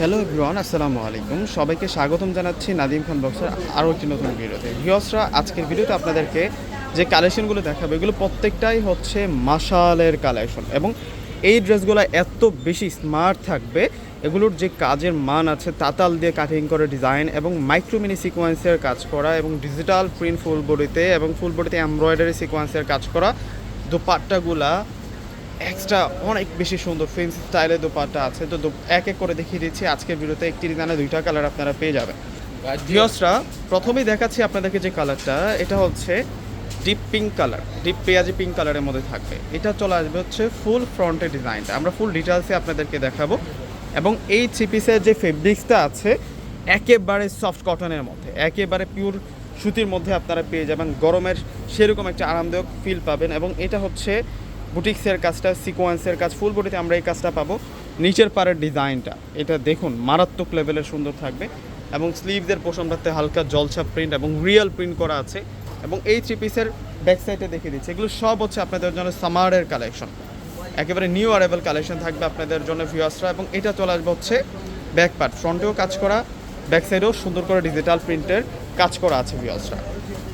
Hello everyone আসসালামু আলাইকুম। সবাইকে স্বাগতম জানাচ্ছি নাদিম খান বক্সের আরও একটি নতুন ভিডিওতে। ভিওসরা আজকের ভিডিওতে আপনাদেরকে যে কালেকশনগুলো দেখাবে, এগুলো প্রত্যেকটাই হচ্ছে মাশালের কালেকশন এবং এই ড্রেসগুলো এত বেশি স্মার্ট থাকবে, এগুলোর যে কাজের মান আছে, তাতাল দিয়ে কাটিং করে ডিজাইন এবং মাইক্রোমিনি সিকোয়েন্সের কাজ করা এবং ডিজিটাল প্রিন্ট ফুল বডিতে এবং ফুল বডিতে এমব্রয়ডারি সিকোয়েন্সের কাজ করা দোপাট্টাগুলা এক্সট্রা অনেক বেশি সুন্দর ফেন্স স্টাইলের দোপাট্টা আছে। তো এক এক করে দেখিয়ে দিচ্ছি। আজকের ভিডিওতে একটি ডিজাইনে দুইটা কালার আপনারা পেয়ে যাবেন। ভিওসরা প্রথমেই দেখাচ্ছি আপনাদেরকে যে কালারটা এটা হচ্ছে ডিপ পিঙ্ক কালার ডিপ পেঁয়াজি পিঙ্ক কালারের মধ্যে থাকবে। এটা চলে আসবে হচ্ছে ফুল ফ্রন্টের ডিজাইনটা আমরা ফুল ডিটেলসে আপনাদেরকে দেখাবো। এবং এই থ্রি পিসের যে ফেব্রিক্সটা আছে, একেবারে সফট কটনের মধ্যে, একেবারে পিওর সুতির মধ্যে আপনারা পেয়ে যাবেন। গরমের সেরকম একটা আরামদায়ক ফিল পাবেন। এবং এটা হচ্ছে বুটিক্সের কাজটা, সিকোয়েন্সের কাজ ফুল বডিতে আমরা এই কাজটা পাবো। নিচের পাড়ের ডিজাইনটা, এটা দেখুন, মারাত্মক লেভেলের সুন্দর থাকবে। এবং স্লিভদের পোষণটাতে হালকা জলছাপ প্রিন্ট এবং রিয়েল প্রিন্ট করা আছে। এবং এই থ্রি পিসের ব্যাক সাইডে দেখে দিচ্ছে। এগুলো সব হচ্ছে আপনাদের জন্য সামারের কালেকশন একেবারে নিউ অ্যারেবল কালেকশন থাকবে আপনাদের জন্য ভিউয়ার্সরা এবং এটা চলে আসবে হচ্ছে ব্যাক পার্ট ফ্রন্টেও কাজ করা ব্যাক সাইডেও সুন্দর করে ডিজিটাল প্রিন্টের কাজ করা আছে ভিউয়ার্সরা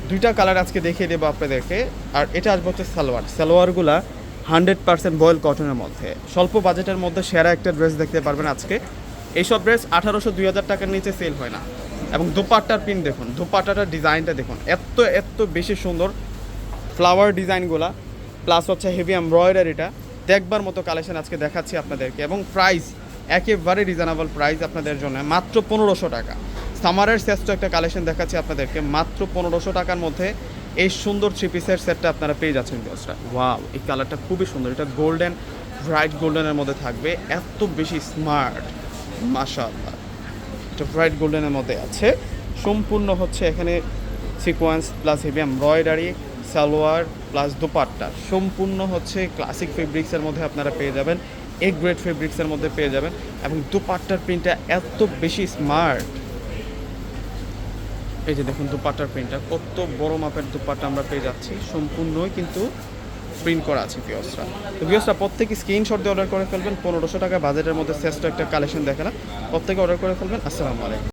দুইটা কালার আজকে দেখিয়ে দেবো আপনাদেরকে। আর এটা আসবে হচ্ছে সালোয়ার। সালোয়ারগুলা হান্ড্রেড পার্সেন্ট বয়েল কটনের মধ্যে। স্বল্প বাজেটের মধ্যে সেরা একটা ড্রেস দেখতে পারবেন আজকে। এইসব ড্রেস আঠারোশো দুই হাজার টাকার নিচে সেল হয় না। এবং দোপাট্টার প্রিন্ট দেখুন, দোপাট্টাটার ডিজাইনটা দেখুন। এত এত বেশি সুন্দর ফ্লাওয়ার ডিজাইনগুলা প্লাস হচ্ছে হেভি এমব্রয়ডারিটা দেখবার মতো কালেকশন আজকে দেখাচ্ছি আপনাদেরকে। এবং প্রাইস একেবারে রিজনেবল প্রাইস আপনাদের জন্য। মাত্র পনেরোশো টাকা। সামারের শ্রেষ্ঠ একটা কালেকশন দেখাচ্ছি আপনাদেরকে। মাত্র পনেরোশো টাকার মধ্যে এই সুন্দর থ্রি পিসের সেটটা আপনারা পেয়ে যাচ্ছেন বিয়সটা ওয়াও এই কালারটা খুবই সুন্দর। এটা গোল্ডেন ব্রাইট গোল্ডেনের মধ্যে থাকবে। এত বেশি স্মার্ট মাশাআল্লাহ। এটা ব্রাইট গোল্ডেনের মধ্যে আছে। সম্পূর্ণ হচ্ছে এখানে sequins plus heavy embroidery salwar plus dupatta. সম্পূর্ণ হচ্ছে ক্লাসিক ফেব্রিক্সের মধ্যে আপনারা পেয়ে যাবেন। এ গ্রেড ফেব্রিক্সের মধ্যে পেয়ে যাবেন। এবং দোপাট্টার প্রিন্টটা এত বেশি স্মার্ট এই যে দেখুন দুপাট্টার প্রিন্টটা কত বড় মাপের দুপাট্টা আমরা পেয়ে যাচ্ছি। সম্পূর্ণই কিন্তু প্রিন্ট করা আছে পিওসরা তো পিওসরা প্রত্যেকে স্ক্রিনশট দিয়ে অর্ডার করে ফেলবেন। পনেরোশো টাকা বাজেটের মধ্যে শ্রেষ্ঠ একটা কালেকশন দেখালাম প্রত্যেকে অর্ডার করে ফেলবেন। আসসালামু আলাইকুম।